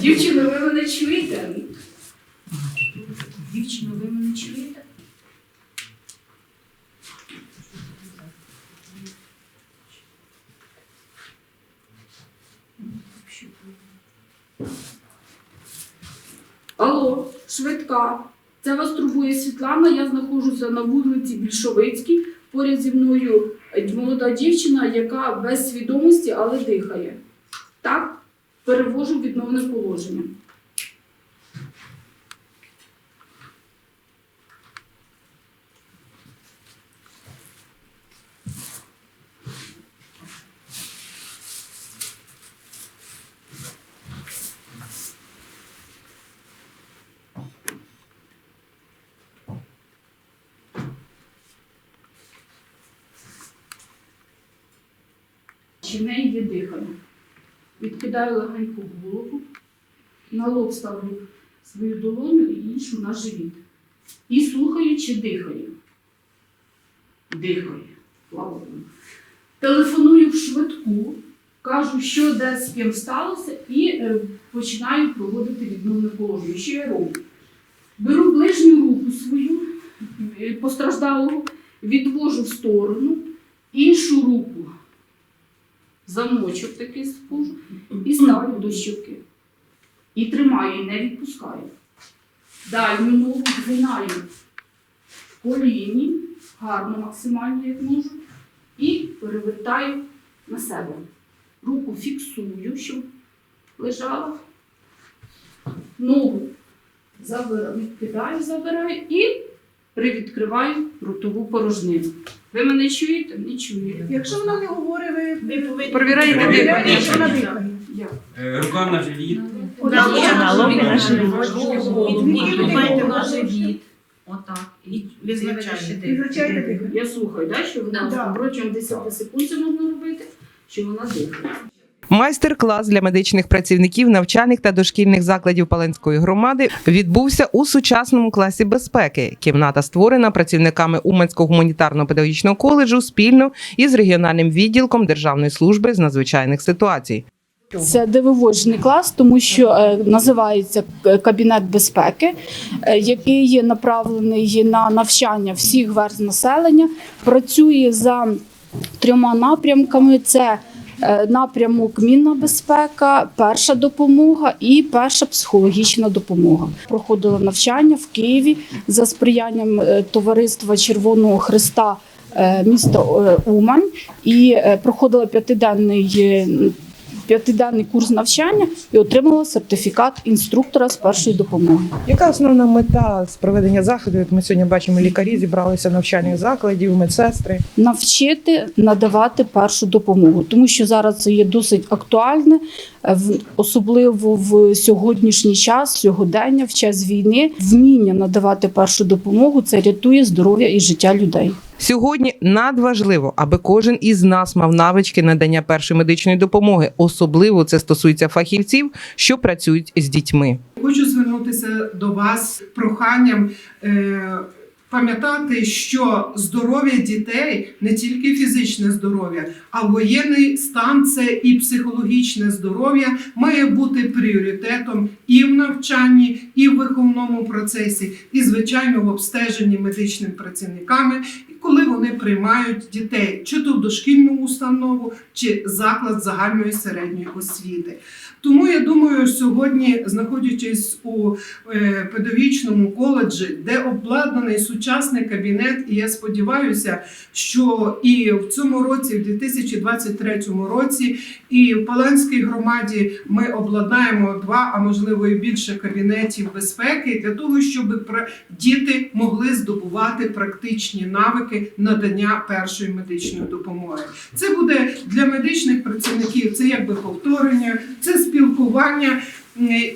Дівчино, ви мене чуєте? Дівчино, ви мене чуєте? Алло, швидка. Це вас турбує Світлана. Я знаходжуся на вулиці Більшовицькій. Поряд зі мною молода дівчина, яка без свідомості, але дихає. Так, перевожу відновне положення. Чи в неї є дихання? Відкидаю легенько голову, на лоб ставлю свою долоню і іншу на живіт. І слухаю, чи дихає. Дихає. Слава Телефоную в швидку, кажу, що де з ким сталося, і е, починаю проводити відновне положення. Що я роблю? Беру ближню руку свою е, постраждалого, відвожу в сторону, іншу руку замочок такий спужу і ставлю до щоки. І тримаю, і не відпускаю. Дальню ногу згинаю в коліні, гарно, максимально, як можу, і перевертаю на себе. Руку фіксую, щоб лежала. Ногу забираю, відкидаю, забираю і привідкриваю ротову порожнину. Ви мене чуєте? Не чуєте. Якщо вона не говорить, ви Ви повинні Провіряєте дихання. що вона дихає. Е, Рука на живіт. Ні, на живіт. Голову. На живіт. Отак. І Визначаєте. Визначаєте дихання. Я слухаю, да, що вона Да. протягом 10 секунд це можна робити, що вона дихає. Майстер-клас для медичних працівників навчальних та дошкільних закладів Паленської громади відбувся у сучасному класі безпеки. Кімната створена працівниками Уманського гуманітарно-педагогічного коледжу спільно із регіональним відділком Державної служби з надзвичайних ситуацій. Це дивовижний клас, тому що е, називається е, кабінет безпеки, е, який є направлений на навчання всіх верств населення. Працює за трьома напрямками: це напрямок мінна безпека, перша допомога і перша психологічна допомога. Проходила навчання в Києві за сприянням е, товариства Червоного Христа. е, Міста е, Умань і е, проходила п'ятиденний е, п'ятиденний курс навчання і отримала сертифікат інструктора з першої допомоги. Яка основна мета з проведення заходу? От ми сьогодні бачимо, лікарі зібралися навчальних закладів, медсестри. Навчити надавати першу допомогу, тому що зараз це є досить актуальне, е, особливо в сьогоднішній час, сьогодення, в час війни. Вміння надавати першу допомогу це рятує здоров'я і життя людей. Сьогодні надважливо, аби кожен із нас мав навички надання першої медичної допомоги. Особливо це стосується фахівців, що працюють з дітьми. Хочу звернутися до вас проханням е, пам'ятати, що здоров'я дітей не тільки фізичне здоров'я, а воєнний стан це і психологічне здоров'я має бути пріоритетом і в навчанні, і в виховному процесі, і звичайно в обстеженні медичними працівниками, коли вони приймають дітей, чи то в дошкільну установу, чи заклад загальної середньої освіти. Тому я думаю, сьогодні, знаходячись у е, педагогічному коледжі, де обладнаний сучасний кабінет, і я сподіваюся, що і в цьому році, в 2023 році, і в Паланській громаді ми обладнаємо два, а можливо і більше кабінетів безпеки для того, щоб діти могли здобувати практичні навики надання першої медичної допомоги. Це буде для медичних працівників, це якби повторення, це спілкування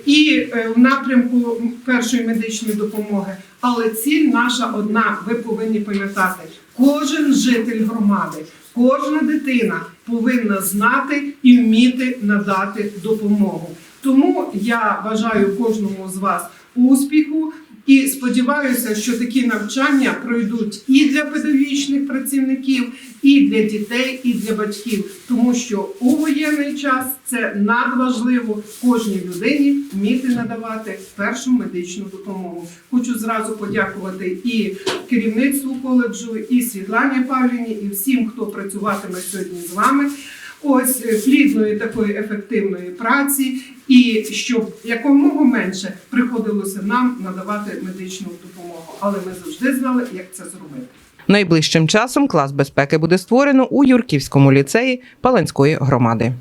і е, в напрямку першої медичної допомоги. Але ціль наша одна, ви повинні пам'ятати, кожен житель громади, кожна дитина повинна знати і вміти надати допомогу. Тому я бажаю кожному з вас успіху. І сподіваюся, що такі навчання пройдуть і для педагогічних працівників, і для дітей, і для батьків, тому що у воєнний час це надважливо кожній людині вміти надавати першу медичну допомогу. Хочу зразу подякувати і керівництву коледжу, і Світлані Павліні, і всім, хто працюватиме сьогодні з вами. Ось е, плідної такої ефективної праці, і щоб якомога менше приходилося нам надавати медичну допомогу. Але ми завжди знали, як це зробити. Найближчим часом клас безпеки буде створено у Юрківському ліцеї Паланської громади.